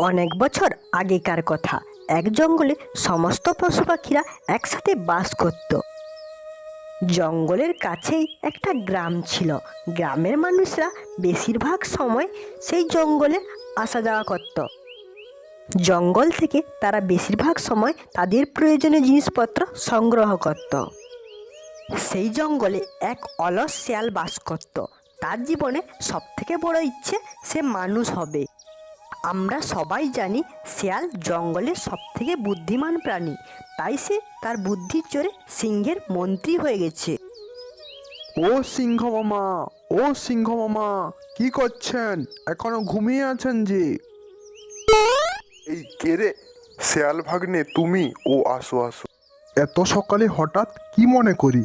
অনেক বছর আগেকার কথা। এক জঙ্গলে সমস্ত পশু পাখিরা একসাথে বাস করত। জঙ্গলের কাছেই একটা গ্রাম ছিল। গ্রামের মানুষরা বেশিরভাগ সময় সেই জঙ্গলে আসা যাওয়া করত। জঙ্গল থেকে তারা বেশিরভাগ সময় তাদের প্রয়োজনীয় জিনিসপত্র সংগ্রহ করত। সেই জঙ্গলে এক অলস শেয়াল বাস করত। তার জীবনে সবথেকে বড় ইচ্ছে সে মানুষ হবে। আমরা সবাই জানি শেয়াল জঙ্গলের সবথেকে বুদ্ধিমান প্রাণী। তাই সে তার বুদ্ধির জোরে সিংহের মন্ত্রী হয়ে গেছে। ও সিংহ মামা ও সিংহ মামা কি করছেন? এখনও ঘুমিয়ে আছেন যে? এই কে রে? শেয়াল ভাগ্নে তুমি? ও আসো আসো। এত সকালে হঠাৎ কি মনে করি?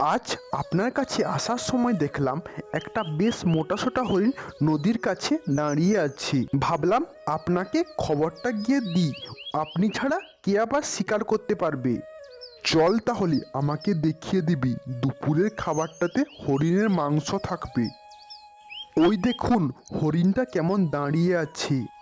আজ আপনার কাছে আসার সময় দেখলাম একটা বেশ মোটাসোটা হরিণ নদীর কাছে দাঁড়িয়ে আছি। ভাবলাম আপনাকে খবরটা গিয়ে দিই। আপনি ছাড়া কে আবার শিকার করতে পারবে? চল তাহলে আমাকে দেখিয়ে দিবি, দুপুরের খাবারটাতে হরিণের মাংস থাকবে। ওই দেখুন, হরিণটা কেমন দাঁড়িয়ে আছে।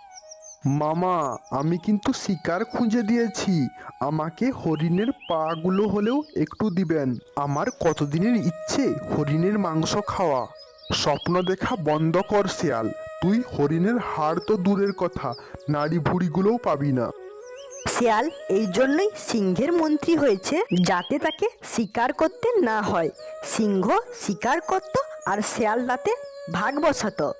মামা, আমি কিন্তু শিকার খুঁজে দিয়েছি। আমাকে হরিণের পাগুলো হলেও একটু দিবেন। আমার কতদিনের ইচ্ছে হরিণের মাংস খাওয়া? স্বপ্ন দেখা বন্ধ কর শেয়াল। তুই হরিণের হাড় তো দূরের কথা, নাড়ি ভুড়িগুলোও পাবি না। শেয়াল, এই জন্যই সিংহের মন্ত্রী হয়েছে, যাতে তাকে শিকার করতে না হয়। সিংহ শিকার করত আর শেয়াল তাতে ভাগ বসাতো।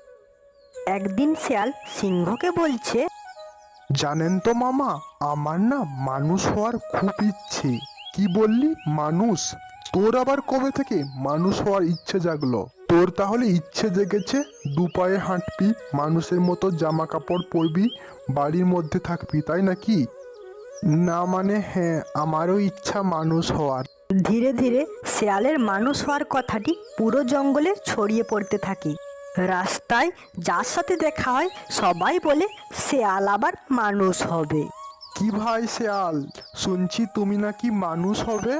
একদিন শেয়াল সিংহকে বলছে জানেন তো মামা আমার না মানুষ হওয়ার খুব ইচ্ছে। কি বললি? মানুষ? তোর আবার কবে থেকে মানুষ হওয়ার ইচ্ছে জাগলো? তোর তাহলে ইচ্ছে জেগেছে দু পায়ে হাঁটবি মানুষের মতো জামা কাপড় পরবি বাড়ির মধ্যে থাকবি তাই নাকি? না মানে হ্যাঁ আমারও ইচ্ছা মানুষ হওয়ার। ধীরে ধীরে শেয়ালের মানুষ হওয়ার কথাটি পুরো জঙ্গলে ছড়িয়ে পড়তে থাকে। রাস্তায় যার সাথে দেখা হয় সবাই বলে শেয়াল আবার মানুষ হবে। কি ভাই শেয়াল শুনছি তুমি নাকি মানুষ হবে?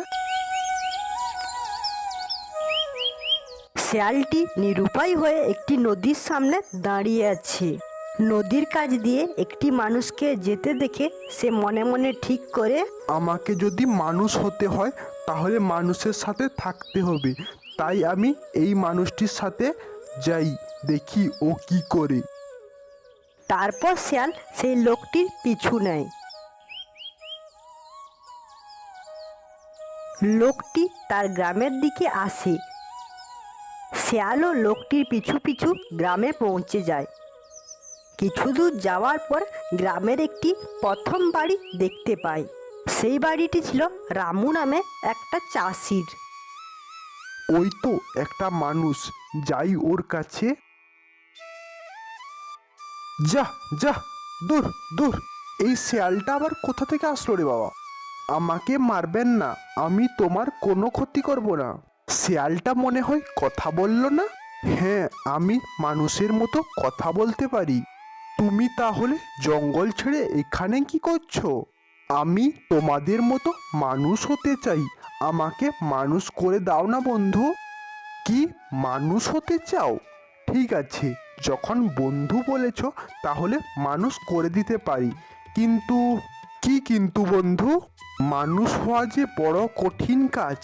শেয়ালটি নিরুপায় হয়ে একটি নদীর সামনে দাঁড়িয়ে আছে। নদীর কাছ দিয়ে একটি মানুষকে যেতে দেখে সে মনে মনে ঠিক করে আমাকে যদি মানুষ হতে হয় তাহলে মানুষের সাথে থাকতে হবে। তাই আমি এই মানুষটির সাথে যাই, দেখি ও কি করে। তারপর শেয়াল সেই লোকটির পিছু নেয়। লোকটি তার গ্রামের দিকে আসে। শেয়ালও লোকটির পিছু পিছু গ্রামে পৌঁছে যায়। কিছু দূর যাওয়ার পর গ্রামের একটি প্রথম বাড়ি দেখতে পায়। সেই বাড়িটি ছিল রামু নামে একটা চাষির। ওই তো একটা মানুষ, যাই ওর কাছে। যা যা, দূর দূর। এই শেয়ালটা আবার কোথা থেকে আসলো রে বাবা? আমাকে মারবেন না, আমি তোমার কোনো ক্ষতি করব না। শেয়ালটা মনে হয় কথা বলল না? হ্যাঁ আমি মানুষের মতো কথা বলতে পারি। তুমি তাহলে জঙ্গল ছেড়ে এখানে কি করছ? আমি তোমাদের মতো মানুষ হতে চাই। আমাকে মানুষ করে দাও না, বন্ধু। কি মানুষ হতে চাও? ঠিক আছে, যখন বন্ধু বলেছ, তাহলে মানুষ করে দিতে পারি। কিন্তু কি কিন্তু, বন্ধু? মানুষ হওয়া যে বড় কঠিন কাজ,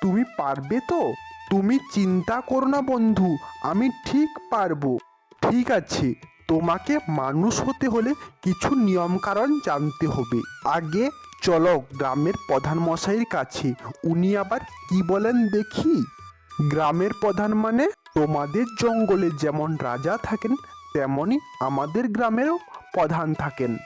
তুমি পারবে তো? তুমি চিন্তা করো না, বন্ধু, আমি ঠিক পারব। ঠিক আছে, তোমাকে মানুষ হতে হলে কিছু নিয়মকানুন জানতে হবে। আগে চলো গ্রামের প্রধান মশাইয়ের কাছে। উনি আবার কি বলেন দেখি? গ্রামের প্রধান মানে তোমাদের জঙ্গলে যেমন রাজা থাকেন তেমনই আমাদের গ্রামেরও প্রধান থাকেন।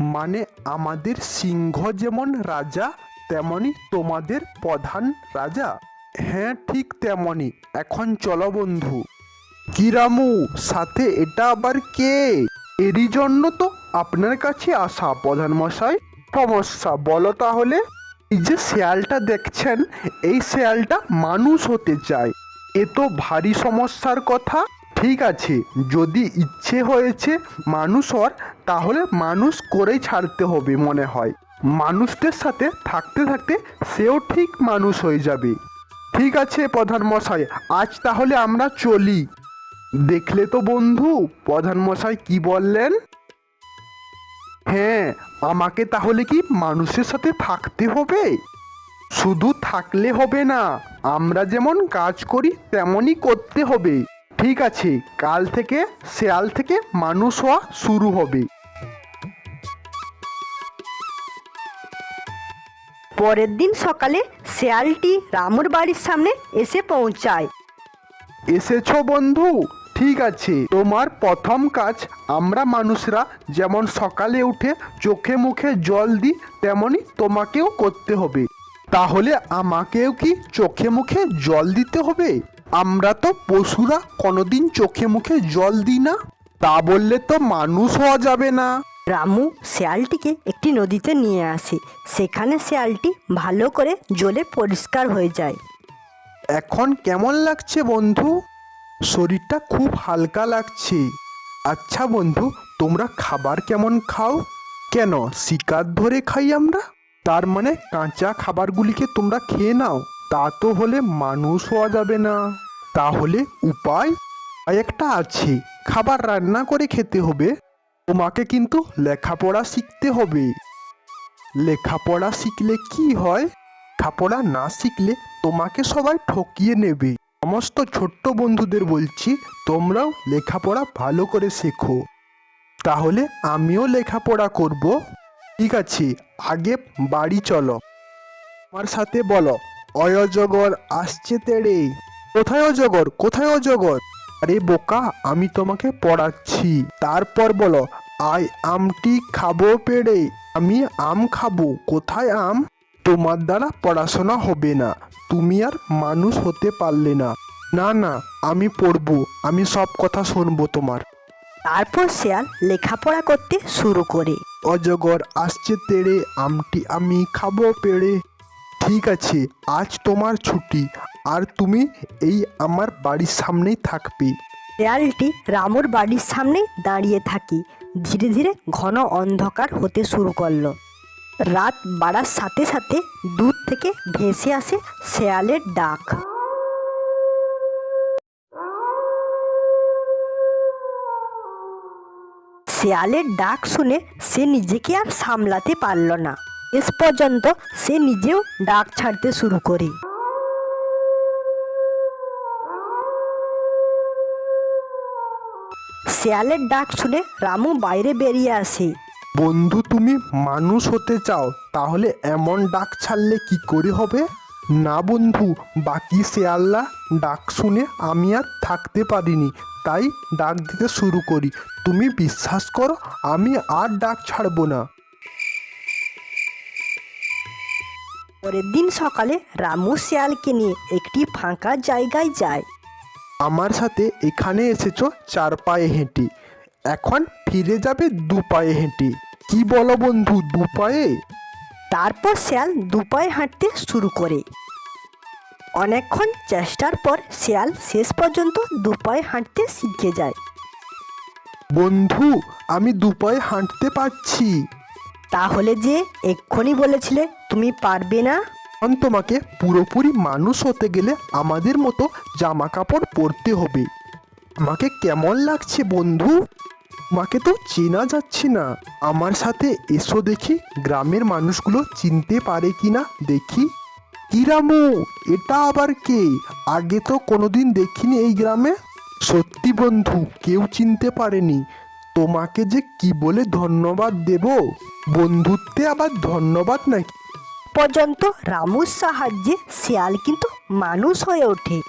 মানে আমাদের সিংহ যেমন রাজা তেমনই তোমাদের প্রধান রাজা। হ্যাঁ ঠিক তেমনই এখন চলো বন্ধু। কি রামু, সাথে এটা আবার কে? এরই জন্য তো আপনার কাছে আসা প্রধান মশাই সমস্যা? বলো তাহলে। এই যে শেয়ালটা দেখছেন, এই শেয়ালটা মানুষ হতে চায়। এ তো ভারী সমস্যার কথা। ঠিক আছে, যদি ইচ্ছে হয়েছে মানুষ হওয়ার, তাহলে মানুষ করেই ছাড়তে হবে মনে হয়। মানুষদের সাথে থাকতে থাকতে সেও ঠিক মানুষ হয়ে যাবে। ঠিক আছে প্রধান মশাই, আজ তাহলে আমরা চলি। দেখলে তো বন্ধু, প্রধান মশাই কি বললেন? হ্যাঁ আমাকে তাহলে কি মানুষের সাথে থাকতে হবে? শুধু থাকলে হবে না আমরা যেমন কাজ করি তেমনই করতে হবে। ঠিক আছে কাল থেকে শেয়াল থেকে মানুষ হওয়া শুরু হবে। পরের দিন সকালে শেয়ালটি রামুর বাড়ির সামনে এসে পৌঁছায়। এসেছ বন্ধু ঠিক আছে। তোমার প্রথম কাজ আমরা মানুষরা যেমন সকালে উঠে চোখে মুখে জল দিই তেমনি তোমাকেও করতে হবে। তাহলে আমাকেও কি চোখে মুখে জল দিতে হবে? আমরা তো পশুরা কোনোদিন চোখে মুখে জল দিই না। তা বললে তো মানুষ হওয়া যাবে না। রামু শেয়ালটিকে একটি নদীতে নিয়ে আসে। সেখানে শেয়ালটি ভালো করে জলে পরিষ্কার হয়ে যায়। এখন কেমন লাগছে বন্ধু? শরীরটা খুব হালকা লাগছে। আচ্ছা বন্ধু, তোমরা খাবার কেমন খাও? কেন, শিকার ধরে খাই আমরা? তার মানে কাঁচা খাবারগুলিকে তোমরা খেয়ে নাও, তা তো হলে মানুষ হওয়া যাবে না। তাহলে উপায়? একটা আছে, খাবার রান্না করে খেতে হবে। তোমাকে কিন্তু লেখাপড়া শিখতে হবে। লেখাপড়া শিখলে কি হয়? লেখাপড়া না শিখলে তোমাকে সবাই ঠকিয়ে নেবে। সমস্ত ছোট্ট বন্ধুদের বলছি, তোমরাও লেখাপড়া ভালো করে শেখো। তাহলে আমিও লেখাপড়া করব। ঠিক আছে, আগে বাড়ি চলো। আমার সাথে বলো অয়জগর আসছে তেড়ে। কোথায় অজগর কোথায় অজগর আরে বোকা, আমি তোমাকে পড়াচ্ছি। তারপর বলো আই আমটি খাব পেড়ে। আমি আম খাব। কোথায় আম? তোমার দ্বারা পড়াশোনা হবে না। তুমি আর মানুষ হতে পারলে না। না না আমি পড়ব আমি সব কথা শুনব তোমার। তারপর শেয়াল লেখাপড়া করতে শুরু করে। অজগর আসছে তেড়ে আমটি আমি খাব পেড়ে। ঠিক আছে আজ তোমার ছুটি আর তুমি এই আমার বাড়ির সামনেই থাকবে। শেয়ালটি রামুর বাড়ির সামনে দাঁড়িয়ে থাকি। ধীরে ধীরে ঘন অন্ধকার হতে শুরু করল। রাত বাড়ার সাথে সাথে দূর থেকে ভেসে আসে শেয়ালের ডাক। শেয়ালের ডাক শুনে সে নিজেকে আর সামলাতে পারল না। শেষ পর্যন্ত সে নিজেও ডাক ছাড়তে শুরু করে। শেয়ালের ডাক শুনে রামু বাইরে বেরিয়ে আসে। বন্ধু তুমি মানুষ হতে চাও তাহলে এমন ডাক ছাড়লে কি করে হবে? না বন্ধু বাকি শেয়াল্লা ডাক শুনে আমি আর থাকতে পারিনি তাই ডাক দিতে শুরু করি। তুমি বিশ্বাস করো আমি আর ডাক ছাড়বো না। পরের দিন সকালে রামু শিয়ালকে নিয়ে একটি ফাঁকা জায়গায় যায়। আমার সাথে এখানে এসেছ চার পায়ে হেঁটে। এখন ফিরে যাবে দু পায়ে হেঁটে। কি বলো বন্ধু দু পায়ে তারপর শিয়াল দুপায়ে হাঁটতে শুরু করে। অনেকক্ষণ চেষ্টার পর শিয়াল শেষ পর্যন্ত দুপায়ে হাঁটতে শিখে যায়। বন্ধু আমি দু পায়ে হাঁটতে পারছি। তাহলে যে এক্ষুনি বলেছিলে তুমি পারবে না? এখন তোমাকে পুরোপুরি মানুষ হতে গেলে আমাদের মতো জামা কাপড় পরতে হবে। আমাকে কেমন লাগছে বন্ধু? আমাকে তো চেনা যাচ্ছে না। আমার সাথে এসো দেখি, গ্রামের মানুষগুলো চিনতে পারে কি না দেখি। কি রামু, এটা আবার কে? আগে তো কোনোদিন দেখিনি এই গ্রামে। সত্যি বন্ধু, কেউ চিনতে পারেনি। তোমাকে যে কি বলে ধন্যবাদ দেব? বন্ধুত্বে আবার ধন্যবাদ নাকি? পর্যন্ত রামুর সাহায্যে শিয়াল কিন্তু মানুষ হয়ে ওঠে।